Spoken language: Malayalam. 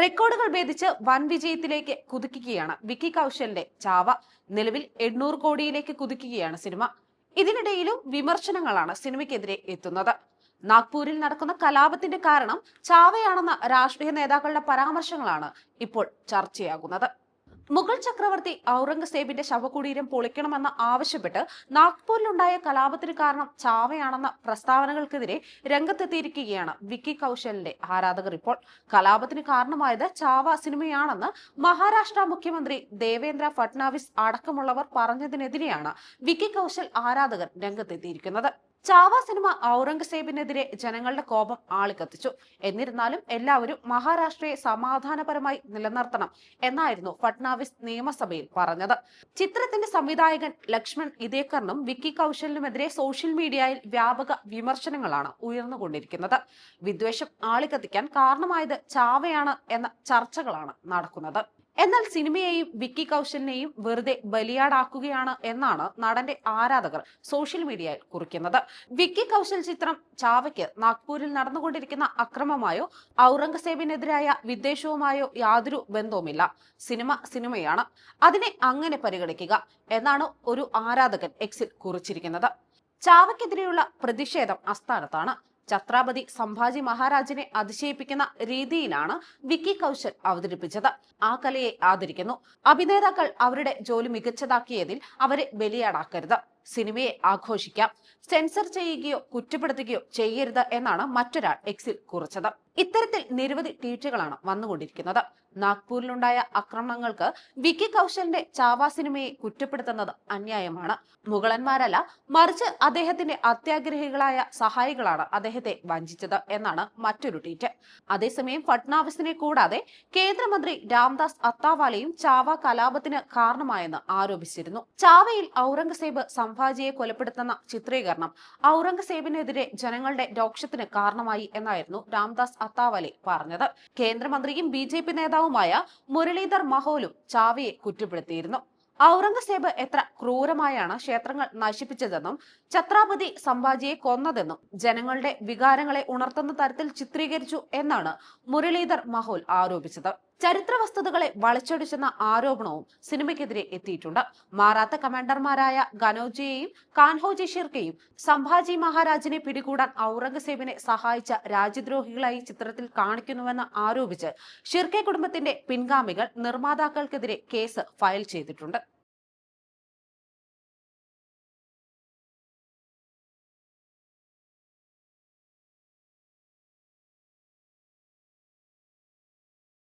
റെക്കോർഡുകൾ ഭേദിച്ച് വൻ വിജയത്തിലേക്ക് കുതിക്കുകയാണ് വിക്കി കൗശലിന്റെ ചാവ. നിലവിൽ എണ്ണൂറ് കോടിയിലേക്ക് കുതിക്കുകയാണ് സിനിമ. ഇതിനിടയിലും വിമർശനങ്ങളാണ് സിനിമയ്ക്കെതിരെ എത്തുന്നത്. നാഗ്പൂരിൽ നടക്കുന്ന കലാപത്തിന്റെ കാരണം ചാവയാണെന്ന രാഷ്ട്രീയ നേതാക്കളുടെ പരാമർശങ്ങളാണ് ഇപ്പോൾ ചർച്ചയാകുന്നത്. മുഗൾ ചക്രവർത്തി ഔറംഗസേബിന്റെ ശവകുടീരം പൊളിക്കണമെന്ന് ആവശ്യപ്പെട്ട് നാഗ്പൂരിലുണ്ടായ കലാപത്തിന് കാരണം ചാവയാണെന്ന പ്രസ്താവനകൾക്കെതിരെ രംഗത്തെത്തിയിരിക്കുകയാണ് വിക്കി കൗശലിന്റെ ആരാധകർ ഇപ്പോൾ. കലാപത്തിന് കാരണമായത് ചാവ സിനിമയാണെന്ന് മഹാരാഷ്ട്ര മുഖ്യമന്ത്രി ദേവേന്ദ്ര ഫട്നാവിസ് അടക്കമുള്ളവർ പറഞ്ഞതിനെതിരെയാണ് വിക്കി കൗശൽ ആരാധകർ രംഗത്തെത്തിയിരിക്കുന്നത്. ചാവ സിനിമ ഔറംഗസേബിനെതിരെ ജനങ്ങളുടെ കോപം ആളിക്കത്തിച്ചു എന്നിരുന്നാലും എല്ലാവരും മഹാരാഷ്ട്രയെ സമാധാനപരമായി നിലനിർത്തണം എന്നായിരുന്നു ഫട്നാവിസ് നിയമസഭയിൽ പറഞ്ഞത്. ചിത്രത്തിന്റെ സംവിധായകൻ ലക്ഷ്മൺ ഇതേക്കറിനും വിക്കി കൗശലിനുമെതിരെ സോഷ്യൽ മീഡിയയിൽ വ്യാപക വിമർശനങ്ങളാണ് ഉയർന്നുകൊണ്ടിരിക്കുന്നത്. വിദ്വേഷം ആളിക്കത്തിക്കാൻ കാരണമായത് ചാവയാണ് എന്ന ചർച്ചകളാണ് നടക്കുന്നത്. എന്നാൽ സിനിമയെയും വിക്കി കൗശലിനെയും വെറുതെ ബലിയാടാക്കുകയാണ് എന്നാണ് നടന്റെ ആരാധകർ സോഷ്യൽ മീഡിയയിൽ കുറിക്കുന്നത്. വിക്കി കൗശൽ ചിത്രം ചാവയ്ക്ക് നാഗ്പൂരിൽ നടന്നുകൊണ്ടിരിക്കുന്ന അക്രമമായോ ഔറംഗസേബിനെതിരായ വിദ്വേഷവുമായോ യാതൊരു ബന്ധവുമില്ല. സിനിമ സിനിമയാണ്. അതിനെ അങ്ങനെ പരിഗണിക്കുക എന്നാണ് ഒരു ആരാധകൻ എക്സിൽ കുറിച്ചിരിക്കുന്നത്. ചാവയ്ക്കെതിരെയുള്ള പ്രതിഷേധം അസ്ഥാനത്താണ് ഛത്രപതി സംഭാജി മഹാരാജിനെ അതിശയിപ്പിക്കുന്ന രീതിയിലാണ് വിക്കി കൗശൽ അവതരിപ്പിച്ചത്. ആ കലയെ ആദരിക്കുന്നു. അഭിനേതാക്കൾ അവരുടെ ജോലി മികച്ചതാക്കിയതിൽ അവരെ ബലിയാടാക്കരുത്. സിനിമയെ ആഘോഷിക്കാം. സെൻസർ ചെയ്യുകയോ കുറ്റപ്പെടുത്തുകയോ ചെയ്യരുത് എന്നാണ് മറ്റൊരാൾ എക്സിൽ കുറിച്ചത്. ഇത്തരത്തിൽ നിരവധി ട്വീറ്റുകളാണ് വന്നുകൊണ്ടിരിക്കുന്നത്. നാഗ്പൂരിലുണ്ടായ ആക്രമണങ്ങൾക്ക് വിക്കി കൗശലിന്റെ ചാവ സിനിമയെ കുറ്റപ്പെടുത്തുന്നത് അന്യായമാണ്. മുഗളന്മാരല്ല മറിച്ച് അദ്ദേഹത്തിന്റെ അത്യാഗ്രഹികളായ സഹായികളാണ് അദ്ദേഹത്തെ വഞ്ചിച്ചത് എന്നാണ് മറ്റൊരു ട്വീറ്റ്. അതേസമയം ഫട്നാവിസിനെ കൂടാതെ കേന്ദ്രമന്ത്രി രാംദാസ് അത്താവാലയും ചാവ കലാപത്തിന് കാരണമായെന്ന് ആരോപിച്ചിരുന്നു. ചാവയിൽ ഔറംഗസേബ് സംഭാജിയെ കൊലപ്പെടുത്തുന്ന ചിത്രീകരണം. ഔറംഗസേബിനെതിരെ ജനങ്ങളുടെ രോക്ഷത്തിന് കാരണമായി എന്നായിരുന്നു രാംദാസ് അത്താവലെ പറഞ്ഞത്. കേന്ദ്രമന്ത്രിയും ബി ജെ പി നേതാവുമായ മുരളീധർ മഹോലും ചാവയെ കുറ്റപ്പെടുത്തിയിരുന്നു. ഔറംഗസേബ് എത്ര ക്രൂരമായാണ് ക്ഷേത്രങ്ങൾ നശിപ്പിച്ചതെന്നും ഛത്രപതി സംഭാജിയെ കൊന്നതെന്നും ജനങ്ങളുടെ വികാരങ്ങളെ ഉണർത്തുന്ന തരത്തിൽ ചിത്രീകരിച്ചു എന്നാണ് മുരളീധർ മഹോൽ ആരോപിച്ചത്. ചരിത്ര വസ്തുതകളെ വളച്ചൊടിച്ചെന്ന ആരോപണവും സിനിമയ്ക്കെതിരെ എത്തിയിട്ടുണ്ട്. മാറാത്ത കമാൻഡർമാരായ ഗനോജിയെയും കാൻഹോജി ഷിർക്കെയും സംഭാജി മഹാരാജിനെ പിടികൂടാൻ ഔറംഗസേബിനെ സഹായിച്ച രാജ്യദ്രോഹികളായി ചിത്രത്തിൽ കാണിക്കുന്നുവെന്ന് ആരോപിച്ച് ഷിർക്കെ കുടുംബത്തിന്റെ പിൻഗാമികൾ നിർമ്മാതാക്കൾക്കെതിരെ കേസ് ഫയൽ ചെയ്തിട്ടുണ്ട്.